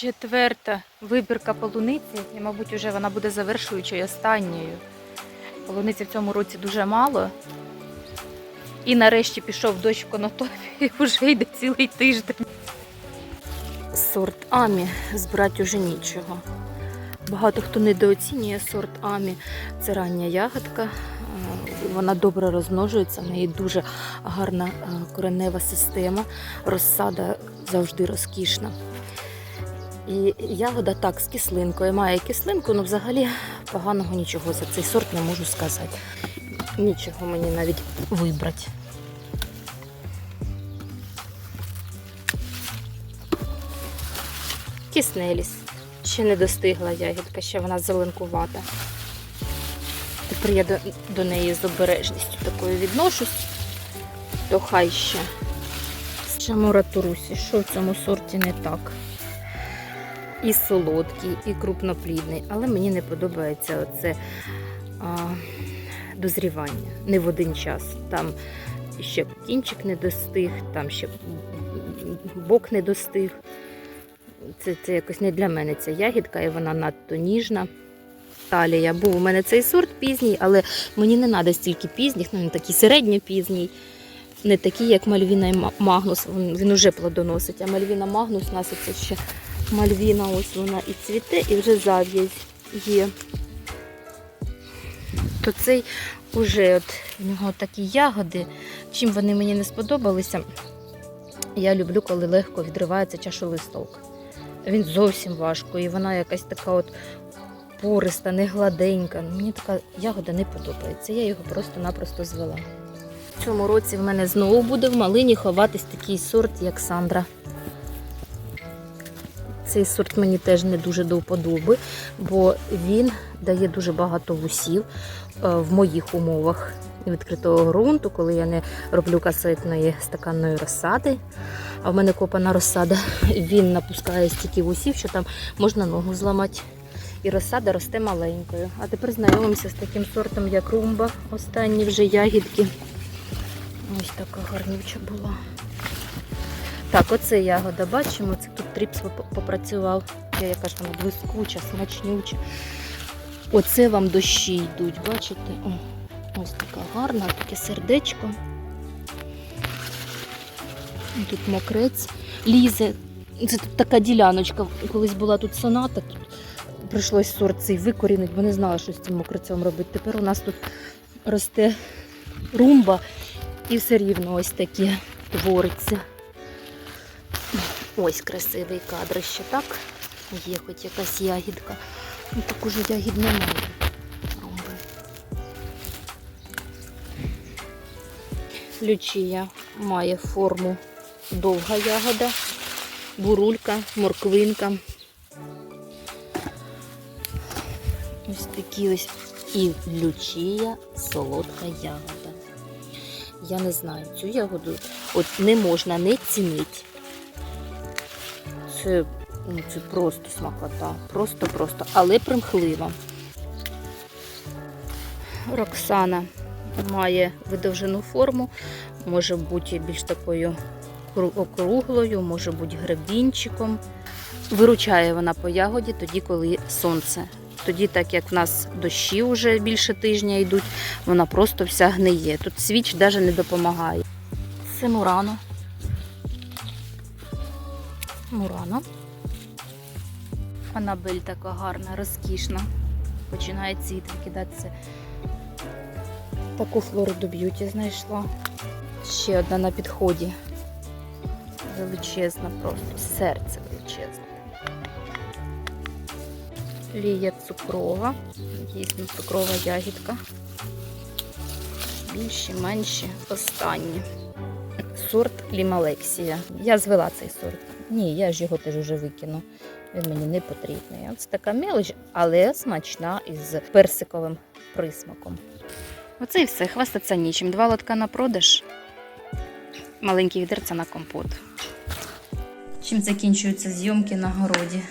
Четверта вибірка полуниці, і, мабуть, вже вона буде завершуючою останньою. Полуниці в цьому році дуже мало. І нарешті пішов дощ в конотопі, і вже йде цілий тиждень. Сорт Амі збирати уже нічого. Багато хто недооцінює сорт Амі. Це рання ягодка. е, Вона добре розмножується, в неї дуже гарна е, коренева система. Розсада завжди розкішна. І ягода так з кислинкою. Має кислинку, але взагалі поганого нічого за цей сорт не можу сказати. Нічого мені навіть вибрати. Кіснеліс. Ще не достигла ягідка, ще вона зеленкувата. Тепер я до, до неї з обережністю такою відношусь, то хай ще. Чамура Турусі, що в цьому сорті не так? І солодкий, і крупноплідний, але мені не подобається оце а, дозрівання не в один час. Там ще кінчик не достиг, там ще бок не достиг. Це, це якось не для мене ця ягідка, і вона надто ніжна. Талія. Був у мене цей сорт пізній, але мені не треба стільки пізніх, ну він такий середньопізній, не такий, як Мальвіна і Магнус. Він, уже плодоносить, а Мальвіна Магнус у нас це ще Мальвіна, ось вона і цвіте, і вже зав'язь є. То цей уже от в нього такі ягоди. Чим вони мені не сподобалися, я люблю, коли легко відривається чашолисток. Він зовсім важко, і вона якась така от пориста, не гладенька. Мені така ягода не подобається. Я його просто-напросто звела. В цьому році в мене знову буде в малині ховатись такий сорт, як Сандра. Цей сорт мені теж не дуже до вподоби, бо він дає дуже багато вусів е, в моїх умовах відкритого ґрунту, коли я не роблю касетної стаканної розсади. А в мене копана розсада. Він напускає стільки вусів, що там можна ногу зламати. І розсада росте маленькою. А тепер знайомимося з таким сортом, як румба. Останні вже ягідки. Ось така гарнюча була. Так, оце ягода бачимо, це тут тріпс попрацював. Я яка ж вона блискуча, смачнюча. Оце вам дощі йдуть, бачите? О, ось така гарна, таке сердечко. Тут мокрець лізе. Це тут така діляночка. Колись була тут соната, тут прийшлось сорт цей викорінити, бо не знала, що з цим мокрецем робити. Тепер у нас тут росте румба і все рівно ось таке твориться. Ось красивий кадр ще так. Є хоч якась ягідка. Ну так уже ягід немає. Лючія має форму довга ягода, бурулька, морквинка. Ось такі ось і лючія солодка ягода. Я не знаю, цю ягоду от не можна не цінити. Це, ну, це просто смакота. Просто-просто, але примхлива. Роксана має видовжену форму, може бути більш такою округлою, може бути гребінчиком. Виручає вона по ягоді тоді, коли сонце. Тоді, так як в нас дощі вже більше тижня йдуть, вона просто вся гниє. Тут свіч навіть не допомагає. Це мурано. Мурано. Анабель така гарна, розкішна. Починає цвіт викидатися. Таку Флориду б'юті знайшла. Ще одна на підході. Величезна просто, серце величезне. Лія цукрова, дійсно цукрова ягідка. Більші, менші, останні. Сорт Лімалексія. Я звела цей сорт. Ні, я ж його теж вже викину. Він мені не потрібний. Це така мелоч, але смачна із персиковим присмаком. Оце і все, хвастаться нічим. Два лотка на продаж, маленькі відерця на компот. Чим закінчуються зйомки на городі?